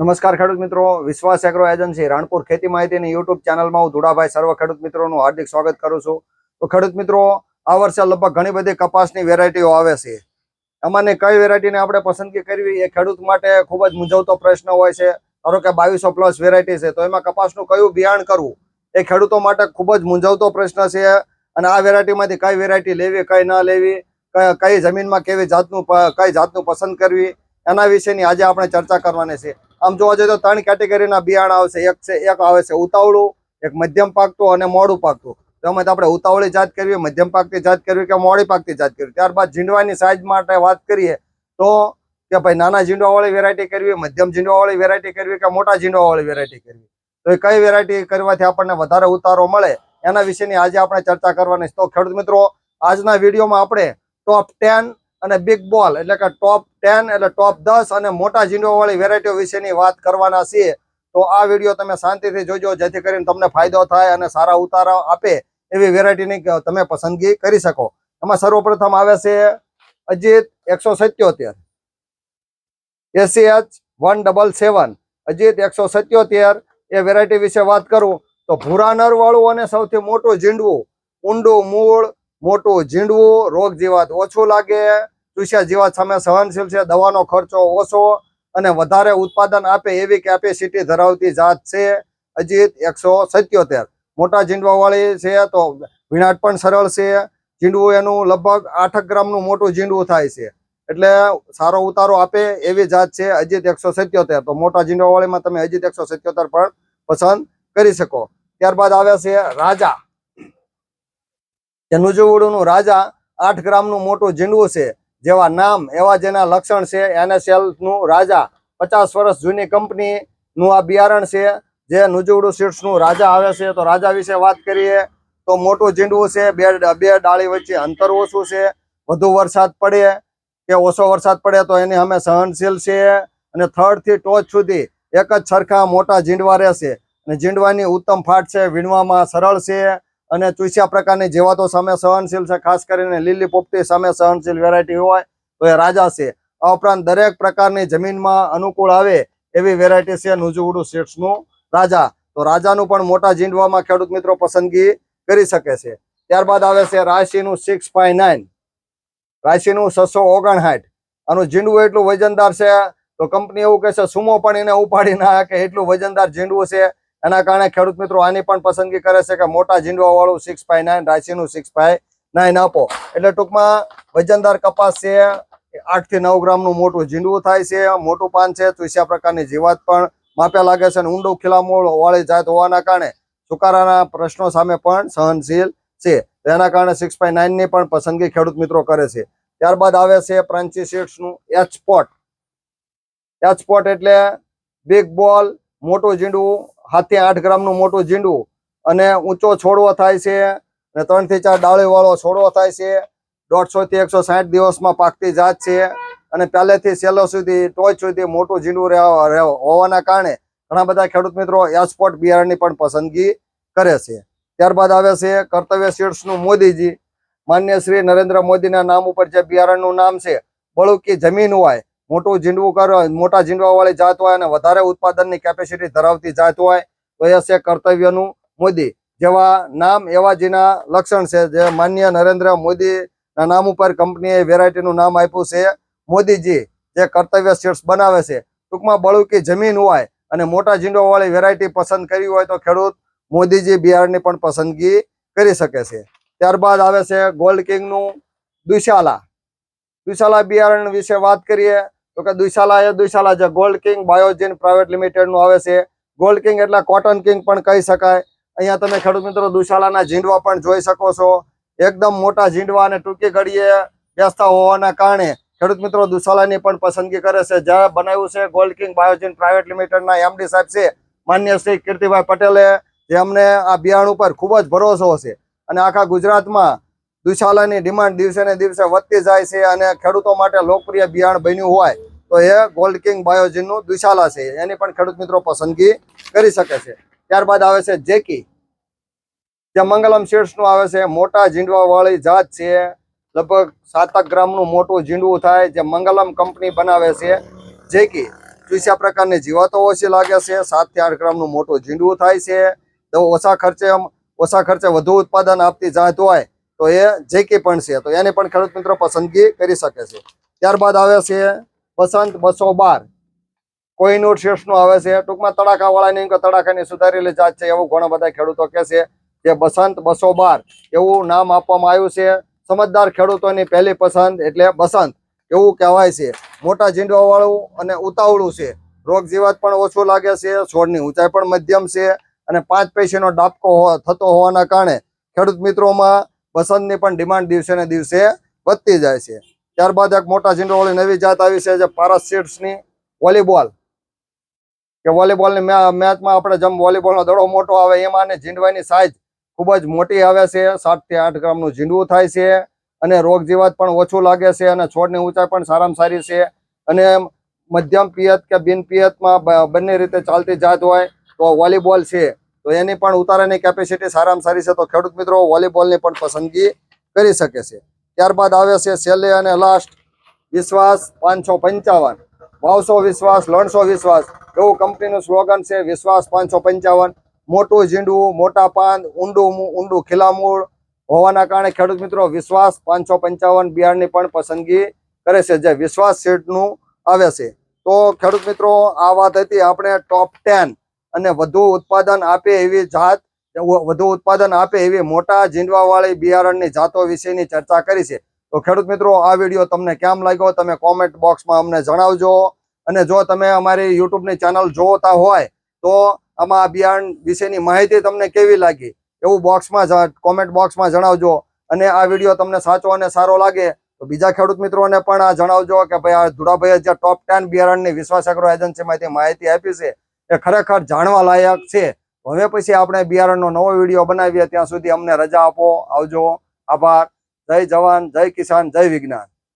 નમસ્કાર ખેડૂત મિત્રો, વિશ્વાસ એગ્રો એજન્સી રાણપુર ખેતી માહિતીની યુટ્યુબ ચેનલમાં હું ધુડાભાઈ સર્વ ખેડૂત મિત્રોનું હાર્દિક સ્વાગત કરું છું. તો ખેડૂત મિત્રો, આ વર્ષે લગભગ ઘણી બધી કપાસની વેરાયટીઓ આવે છે. એમાંની કઈ વેરાયટીને આપણે પસંદગી કરવી એ ખેડૂત માટે ખૂબ જ મૂંઝવતો પ્રશ્ન હોય છે. ધારો કે બાવીસો પ્લસ વેરાયટી છે, તો એમાં કપાસનું કયું બિયાણ કરવું? એ ખેડૂતો માટે ખૂબ જ મૂંઝવતો પ્રશ્ન છે. અને આ વેરાયટીમાંથી કઈ વેરાયટી લેવી, કઈ ન લેવી કઈ- જમીનમાં કેવી જાતનું કઈ જાતનું પસંદ કરવી, એના વિશેની આજે આપણે ચર્ચા કરવાની છે. આમ જોવા જઈએ તો ત્રણ કેટેગરીના બિયાણ આવશે એક છે, એક આવે છે ઉતાવળું, એક મધ્યમ પાકતું અને મોડું પાકતું. તો એમાં આપણે ઉતાવળી જાત કરવી, મધ્યમ પાકતી જાત કરવી કે મોડી પાકતી જાત કરવી? ત્યારબાદ ઝીંડવાની સાઈઝ માટે વાત કરીએ તો કે ભાઈ નાના ઝીંડવાવાળી વેરાયટી કરવી, મધ્યમ ઝીંડવાવાળી વેરાયટી કરવી કે મોટા ઝીંડવાવાળી વેરાયટી કરવી? તો એ કઈ વેરાયટી કરવાથી આપણને વધારે ઉતારો મળે? એના વિશેની આજે આપણે ચર્ચા કરવાની તો ખેડૂત મિત્રો, આજના વિડીયોમાં આપણે ટોપ ટેન અને બિગ બોલ એટલે કે ટોપ ટેન એટલે ટોપ દસ અને મોટા ઝીંડોવાળી વેરાયટીઓ વિશેની વાત કરવાના છીએ. તો આ વીડિયો તમે શાંતિથી જોજો, જેથી કરીને તમને ફાયદો થાય અને સારા ઉતારા આપે એવી વેરાયટીની તમે પસંદગી કરી શકો. એમાં સર્વપ્રથમ આવે છે અજીત એકસો સત્યોતેર. ACH one double seven Ajit એકસો સત્યોતેર. એ વેરાયટી વિશે વાત કરું. તો ભૂરા નરવાળું અને સૌથી મોટું ઝીંડવું. ઊંડું મૂળ મોટું ઝીંડવું, રોગ જીવાત ઓછું લાગે, ચૂસ્યા જીવાત સામે સહનશીલ છે, દવાનો ખર્ચો ઓછો અને વધારે ઉત્પાદન આપે એવી કેપેસિટી ધરાવતી જાત છે. અજીત એકસો સત્યોતેર. મોટા ઝીંડવાવાળી છે તો વિનાટ પણ સરળ છે. ઝીંડવું એનું લગભગ આઠ ગ્રામનું મોટું ઝીંડવું થાય છે. એટલે સારો ઉતારો આપે એવી જાત છે અજીત એકસો સત્યોતેર. તો મોટા ઝીંડવાવાળીમાં તમે અજીત એકસો સત્યોતેર પણ પસંદ કરી શકો. ત્યારબાદ આવે છે રાજા. જે નુજુવડુનું રાજા આઠ ગ્રામનું મોટું ઝીંડવું છે, જેવા નામ એવા જેના લક્ષણ છે. એનએસએલનું રાજા પચાસ વર્ષ જૂની કંપની નું આ બિયારણ છે, જે નુજુવડું સીડ્સનું રાજા આવે છે. તો રાજા વિશે વાત કરીએ, તો મોટું ઝીંડવું છે, બે બે ડાળી વચ્ચે અંતર ઓછું છે, વધુ વરસાદ પડે કે ઓછો વરસાદ પડે તો એની અમે સહનશીલ છે અને થર્ડથી ટોચ સુધી એક જ સરખા મોટા ઝીંડવા રહેશે. અને ઝીંડવાની ઉત્તમ ફાટ છે, વીણવામાં સરળ છે. અને ચૂસ્યા પ્રકારની જીવાતો સામે સહનશીલ છે. ખાસ કરીને લીલી પોપટી સામે સહનશીલ વેરાયટી હોય તો એ રાજા છે. આ ઉપરાંત દરેક પ્રકારની જમીનમાં અનુકૂળ આવે એવી વેરાયટી છે નુજુગુડુ સીડ્સનું રાજા. તો રાજાનું પણ મોટા ઝીંડવામાં ખેડૂત મિત્રો પસંદગી કરી શકે છે. ત્યારબાદ આવે છે રાશિનું સિક્સ ફાઈવ નાઇન રાશિનું છસો ઓગણસાઠ. આનું ઝીંડવું એટલું વજનદાર છે તો કંપની એવું કહેશે સુમો પણ એને ઉપાડી ના કે એટલું વજનદાર ઝીંડવું છે. એના કારણે ખેડૂત મિત્રો આની પણ પસંદગી કરે છે કે મોટા ઝીંડવા વાળું સિક્સ ફાઈવ નાઇન રાશિનું સિક્સ ફાઈવ નાઇન આપો. એટલે ટૂંકમાં વજનદાર કપાસ છે, આઠથી નવ ગ્રામનું મોટું ઝીંડવું થાય છે, મોટું પાન છે ચૂસ્યા પ્રકારની જીવાત પણ માપ્યા લાગે છે અને ઊંડું ખીલામોળ વાળી જાત હોવાના કારણે સુકારાના પ્રશ્નો સામે પણ સહનશીલ છે. તેના કારણે સિક્સ ફાઈવ નાઇનની પણ પસંદગી ખેડૂત મિત્રો કરે છે. ત્યારબાદ આવે છે પ્રાંચી સીડ્સનું એચ સ્પોટ એચ સ્પોટ એટલે બિગ બોલ મોટું ઝીંડવું હાથથી આઠ ગ્રામનું મોટું ઝીંડું અને ઊંચો છોડવો થાય છે અને ત્રણથી ચાર ડાળી વાળો છોડવો થાય છે. દોઢસો થી એકસો સાઠ દિવસમાં પાકતી જાત છે અને પહેલેથી સેલો સુધી ટોચ સુધી મોટું રહેવા- હોવાના કારણે ઘણા બધા ખેડૂત મિત્રો એસપોર્ટ બિયારણની પણ પસંદગી કરે છે. ત્યારબાદ આવે છે કર્તવ્ય સીડ્સનું મોદીજી. માન્ય શ્રી નરેન્દ્ર મોદીના નામ ઉપર જે બિયારણનું નામ છે, બળુકી જમીન હોય મોટું ઝીંડવું કરો મોટા ઝીંડવા વાળી જાત હોય અને વધારે ઉત્પાદનની કેપેસિટી ધરાવતી જાત હોય, તો એ છે કર્તવ્યનું મોદી. જેવા નામ એવા જેના લક્ષણ છે, જે માન્ય નરેન્દ્ર મોદીના નામ ઉપર કંપનીએ વેરાયટીનું નામ આપ્યું છે, મોદીજી, જે કર્તવ્ય સીડ્સ બનાવે છે. ટૂંકમાં બળુકી જમીન હોય અને મોટા ઝીંડવા વાળી વેરાયટી પસંદ કરી હોય તો ખેડૂત મોદીજી બિયારણની પણ પસંદગી કરી શકે છે. ત્યારબાદ આવે છે ગોલ્ડ કિંગનું દુશાલા. દુશાલા બિયારણ વિશે વાત કરીએ તો કે દુશાલા એ દુશાલા જે. ગોલ્ડ કિંગ બાયોજીન પ્રાઇવેટ લિમિટેડનું આવે છે. ગોલ્ડ કિંગ એટલે કોટન કિંગ પણ કહી શકાય. અહીંયા તમે ખેડૂત મિત્રો દુશાલાના ઝીંડવા પણ જોઈ શકો છો. એકદમ મોટા ઝીંડવા અને ટૂંકી ઘડીએ બેસતા હોવાના કારણે ખેડૂત મિત્રો દુશાલાની પણ પસંદગી કરે છે. જ્યાં બનાવ્યું છે ગોલ્ડ કિંગ બાયોજીન પ્રાઇવેટ લિમિટેડના એમડી સાહેબ છે. માન્ય શ્રી કીર્તિભાઈ પટેલે જે અમને આ બિયારણ ઉપર ખૂબ જ ભરોસો છે. અને આખા ગુજરાતમાં દુશાલાની ડિમાન્ડ દિવસે ને દિવસે વધતી જાય છે અને ખેડૂતો માટે લોકપ્રિય બિયારણ બન્યું હોય તો એ ગોલ્ડ કિંગ બાયોજીનનું દુશાલા છે. એની પણ ખેડૂત મિત્રો પસંદગી કરી શકે છે. ત્યારબાદ આવે છે જેકી જે મંગલમ સીડ્સનું આવે છે. મોટા ઝીંડવા વાળી જાત છે. લગભગ સાતક ગ્રામનું મોટું ઝીંડવું થાય જે મંગલમ કંપની બનાવે છે. જેકી અઠવીસા પ્રકારની જીવાતો ઓછી લાગે છે. સાતથી આઠ ગ્રામનું મોટું ઝીંડવું થાય છે. તો ઓછા ખર્ચે ઓછા ખર્ચે વધુ ઉત્પાદન આપતી જાત હોય તો એ જેકી પણ છે. તો એની પણ ખેડૂત મિત્રો પસંદગી કરી શકે છે. ત્યારબાદ આવે છે બસંત બસો બાર. કોઈનૂર શીર્ષનું આવે છે? ટૂંકમાં તડાકા વાળા નહીં કે તડાકાની સુધારેલી જાત છે. એવું ઘણા બધા ખેડૂતો કહે છે કે બસંત બસો બાર. એવું નામ આપવામાં આવ્યું છે. સમજદાર ખેડૂતોની પહેલી પસંદ એટલે બસંત. એવું કહેવાય છે. મોટા ઝીંડવા વાળું અને ઉતાવળું છે. રોગ જીવાત પણ ઓછું લાગે છે. છોડની ઊંચાઈ પણ મધ્યમ છે. અને પાંચ પૈસાનો ડાબકો થતો હોવાના કારણે ખેડૂત મિત્રોમાં બસંતની પણ ડિમાન્ડ દિવસે ને દિવસે વધતી જાય છે. ત્યારબાદ એક મોટા ઝીંડોવાળી નવી જાત આવી છે જે પારસ સીડ્સની વોલીબોલ. કે વોલીબોલની ની મેચમાં આપણે જેમ વોલીબોલનો દડો મોટો આવે એમાં અને ઝીંડવાની સાઇઝ ખૂબ જ મોટી આવે છે. સાતથી આઠ ગ્રામનું ઝીંડવું થાય છે અને રોગ જીવાત પણ ઓછું લાગે છે અને છોડની ઊંચાઈ પણ સારામાં સારી છે. અને મધ્યમ પિયત કે બિન પિયતમાં બંને રીતે ચાલતી જાત હોય તો વોલીબોલ છે. તો એની પણ ઉતારાની કેપેસિટી સારામાં સારી છે. તો ખેડૂત મિત્રો, વોલીબોલની પણ પસંદગી કરી શકે છે. ત્યારબાદ આવે છે છેલ્લે અને લાસ્ટ વિશ્વાસ પાંચસો પંચાવન. વાવસો વિશ્વાસ, લણસો વિશ્વાસ, એવું કંપનીનું સ્લોગન છે, વિશ્વાસ પાંચસો પંચાવન. મોટું ઝીંડવું, મોટા પાન ઊંડું ઊંડું ખીલામૂળ હોવાના કારણે ખેડૂત મિત્રો વિશ્વાસ પાંચસો પંચાવન બિયારણની પણ પસંદગી કરે છે, જે વિશ્વાસ સીડનું આવે છે. તો ખેડૂત મિત્રો, આ વાત હતી આપણે ટોપ ટેન અને વધુ ઉત્પાદન આપે એવી જાત વધુ ઉત્પાદન આપે એવી મોટા જીંડવાવાળી બિયારણની જાતો વિશેની ચર્ચા કરી છે. તો ખેડૂત મિત્રો, આ વીડિયો તમને કેમ લાગ્યો? તમે કોમેન્ટ બોક્સમાં અમને જણાવજો. અને જો તમે અમારી યુટ્યુબની ચેનલ જોતા હોય, તો આમાં આ બિયારણ વિશેની માહિતી તમને કેવી લાગી? એવું બોક્સમાં કોમેન્ટ બોક્સમાં જણાવજો. અને આ વીડિયો તમને સાચો અને સારો લાગે, તો બીજા ખેડૂત મિત્રોને પણ આ જણાવજો કે ભાઈ, આ ધુડાભાઈએ જે ટોપ ટેન બિયારણની વિશ્વાસ એગ્રો એજન્સીમાંથી માહિતી આપી છે, એ ખરેખર જાણવા લાયક છે. હવે પછી આપણે બિયારણનો નવો વીડિયો બનાવીએ ત્યાં સુધી અમને રજા આપો, આવજો. આભાર. જય જવાન, જય કિસાન, જય વિજ્ઞાન.